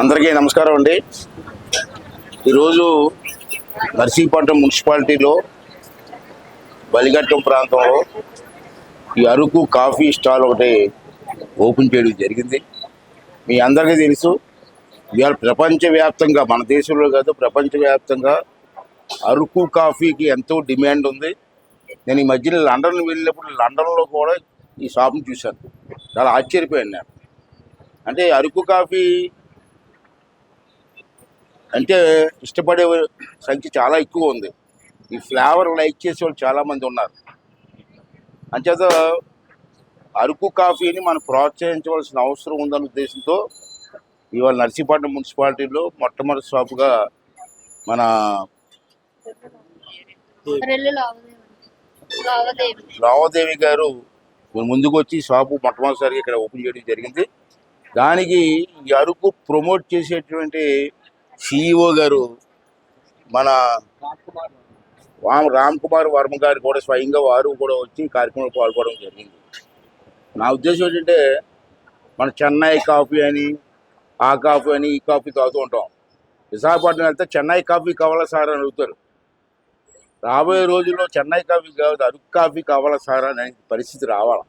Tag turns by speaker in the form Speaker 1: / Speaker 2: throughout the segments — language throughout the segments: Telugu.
Speaker 1: అందరికీ నమస్కారం అండి. ఈరోజు నర్సీపట్నం మున్సిపాలిటీలో బలిఘట్టం ప్రాంతంలో ఈ అరకు కాఫీ స్టాల్ ఒకటి ఓపెన్ చేయడం జరిగింది. మీ అందరికీ తెలుసు ఇవాళ ప్రపంచవ్యాప్తంగా మన దేశంలో కాదు ప్రపంచవ్యాప్తంగా అరకు కాఫీకి ఎంతో డిమాండ్ ఉంది. నేను ఈ మధ్యన లండన్ వెళ్ళినప్పుడు లండన్లో కూడా ఈ షాప్ని చూశాను. చాలా ఆశ్చర్యపోయాను నేను. అంటే అరకు కాఫీ అంటే ఇష్టపడే సంఖ్య చాలా ఎక్కువ ఉంది. ఈ ఫ్లేవర్ లైక్ చేసే వాళ్ళు చాలామంది ఉన్నారు. అంచేత అరకు కాఫీని మనం ప్రోత్సహించవలసిన అవసరం ఉందన్న ఉద్దేశంతో ఇవాళ నర్సీపట్నం మున్సిపాలిటీలో మొట్టమొదటి షాపుగా మన
Speaker 2: లావాదేవీ.
Speaker 1: గారు ముందుకు వచ్చి షాపు మొట్టమొదటిసారిగా ఇక్కడ ఓపెన్ చేయడం జరిగింది. దానికి ఈ అరకు ప్రమోట్ చేసేటువంటి సిఇఓ గారు మన రామ్ రామ్ కుమార్ వర్మ గారు కూడా స్వయంగా వారు కూడా వచ్చి కార్యక్రమంలో పాల్గొనడం జరిగింది. నా ఉద్దేశం ఏంటంటే మన చెన్నై కాఫీ అని ఆ కాఫీ అని ఈ కాఫీ తాగుతూ ఉంటాం. విశాఖపట్నం వెళ్తే చెన్నై కాఫీ కావాలా సార్ అని అడుగుతారు. రాబోయే రోజుల్లో చెన్నై కాఫీ కావద్దు అరకు కాఫీ కావాలా సార్ అనే పరిస్థితి రావాలి.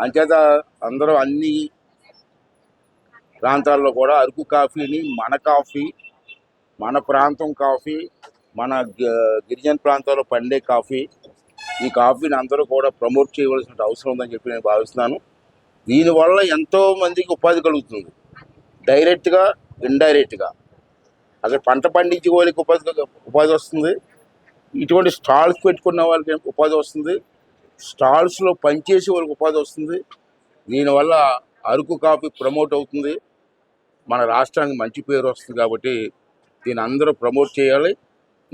Speaker 1: అంచేత అందరూ అన్ని ప్రాంతాల్లో కూడా అరకు కాఫీని మన కాఫీ మన ప్రాంతం కాఫీ మన గిరిజన ప్రాంతాల్లో పండే కాఫీ ఈ కాఫీని అందరూ కూడా ప్రమోట్ చేయవలసిన అవసరం ఉందని చెప్పి నేను భావిస్తున్నాను. దీనివల్ల ఎంతో మందికి ఉపాధి కలుగుతుంది. డైరెక్ట్గా ఇండైరెక్ట్గా. అక్కడ పంట పండించే వాళ్ళకి ఉపాధి ఉపాధి వస్తుంది. ఇటువంటి స్టాల్స్ పెట్టుకున్న వాళ్ళకి ఉపాధి వస్తుంది. స్టాల్స్లో పనిచేసే వాళ్ళకి ఉపాధి వస్తుంది. దీనివల్ల అరకు కాఫీ ప్రమోట్ అవుతుంది. మన రాష్ట్రానికి మంచి పేరు వస్తుంది కాబట్టి దీని అందరూ ప్రమోట్ చేయాలి.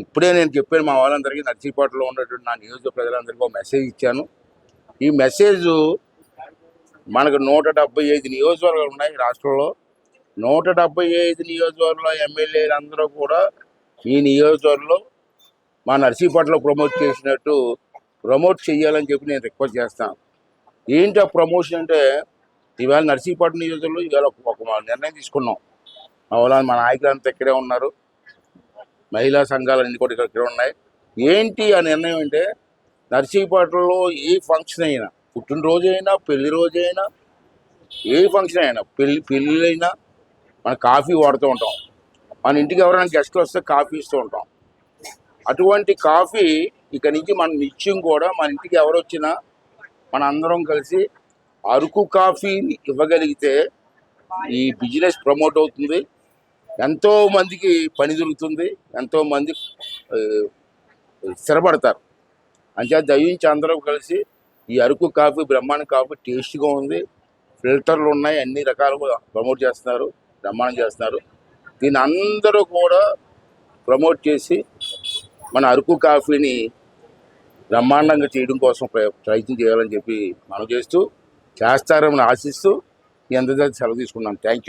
Speaker 1: ఇప్పుడే నేను చెప్పాను మా వాళ్ళందరికీ నర్సీపాటలో ఉన్నటువంటి నా నియోజక ప్రజలందరికీ ఒక మెసేజ్ ఇచ్చాను. ఈ మెసేజ్ మనకు నూట డెబ్బై ఐదు నియోజకవర్గాలు ఉన్నాయి రాష్ట్రంలో. నూట డెబ్బై ఐదు నియోజకవర్గంలో ఎమ్మెల్యేలు అందరూ కూడా ఈ నియోజకవర్గంలో మా నర్సీపాటలో ప్రమోట్ చేసినట్టు ప్రమోట్ చేయాలని చెప్పి నేను రిక్వెస్ట్ చేస్తాను. ఏంటి ఆ ప్రమోషన్ అంటే ఇవాళ నర్సీపట్నం నియోజకవర్గంలో ఇవాళ ఒక- ఒక నిర్ణయం తీసుకున్నాం. మా వాళ్ళ మా నాయకులు అంతా ఇక్కడే ఉన్నారు. మహిళా సంఘాలన్నీ కూడా ఇక్కడ ఇక్కడ ఉన్నాయి. ఏంటి ఆ నిర్ణయం అంటే నర్సీపట్నంలో ఏ ఫంక్షన్ అయినా పుట్టినరోజు అయినా పెళ్ళి రోజు అయినా ఏ ఫంక్షన్ అయినా పెళ్ళి పెళ్ళిళ్ళైనా మనం కాఫీ వాడుతూ ఉంటాం. మన ఇంటికి ఎవరైనా గెస్ట్లు వస్తే కాఫీ ఇస్తూ ఉంటాం. అటువంటి కాఫీ ఇక నుంచి మన నిత్యం కూడా మన ఇంటికి ఎవరు వచ్చినా మన అందరం కలిసి అరకు కాఫీని ఇవ్వగలిగితే ఈ బిజినెస్ ప్రమోట్ అవుతుంది. ఎంతో మందికి పని దొరుకుతుంది. ఎంతో మంది స్థిరపడతారు. అంచేత దయించి అందరూ కలిసి ఈ అరకు కాఫీ బ్రహ్మాండ కాఫీ టేస్ట్గా ఉంది. ఫిల్టర్లు ఉన్నాయి అన్ని రకాలుగా ప్రమోట్ చేస్తున్నారు బ్రహ్మాండం చేస్తున్నారు. దీన్ని అందరూ కూడా ప్రమోట్ చేసి మన అరకు కాఫీని బ్రహ్మాండంగా చేయడం కోసం ప్రయత్నం చేయాలని చెప్పి మనం చేస్తూ చేస్తారని ఆశిస్తూ ఈ అందరి సెలవు తీసుకున్నాం. Thank you